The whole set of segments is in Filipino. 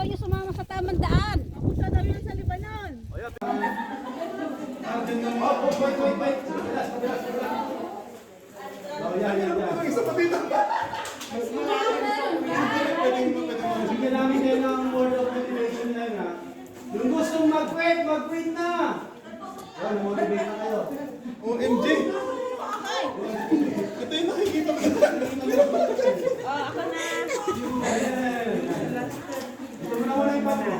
Ayaw niyo sumama sa tamang daan. Ako sa daw yan sa Libanon. Bigyan namin kayo ng word of motivation na nga. Yung gustong mag-quit, mag-quit na! Yan, motivate na kayo. OMG! Ito yung nakikita ko. Ito mo na wala yung papo.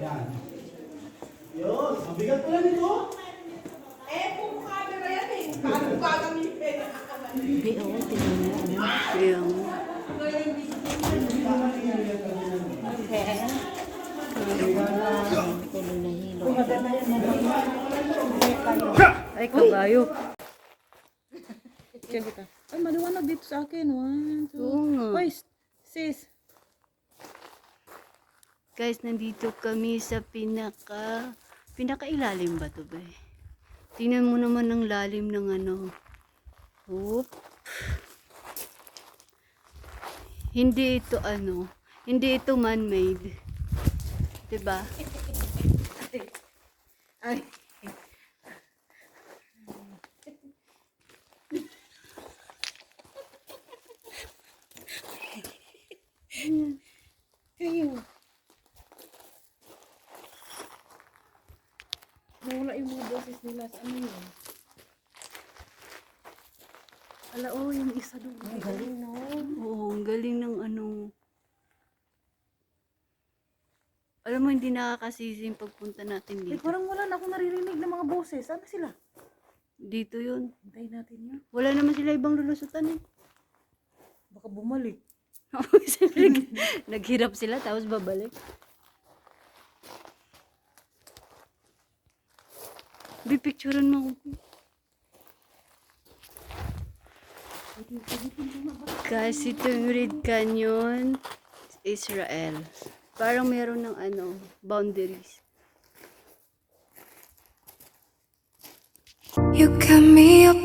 Yan. Yun, mabigat pala nito. Eh, kung camera yan eh. Paano gagamitin? Hindi, oo. Tingnan mo. Yung... Ay, kabayo. Check kita. Ay, maliwanag dito sa akin. One, two. Oo. Uy, sis. Guys, nandito kami sa pinaka... Pinakailalim ba to ba? Tingnan mo naman ang lalim ng ano. Oop. Hindi ito ano. Hindi ito man-made. 'Di ba? Ay. Kayo. Nawala yung mga boses nila sa ano yun. Ala, oh, yung isa doon. Ang galing, no? Oo, ang galing ng ano. Alam mo, hindi nakakasisi yung pagpunta natin Eh, dito. parang wala na akong naririnig ng mga boses. Ano sila? Dito yun. Hintayin natin yun. Wala naman sila ibang lulusutan eh. Baka bumalik. Nag- Naghirap sila tapos babalik. Bipicturean mo ako. Kasi itong Red Canyon, Israel. Parang meron ng ano, boundaries. You got me open,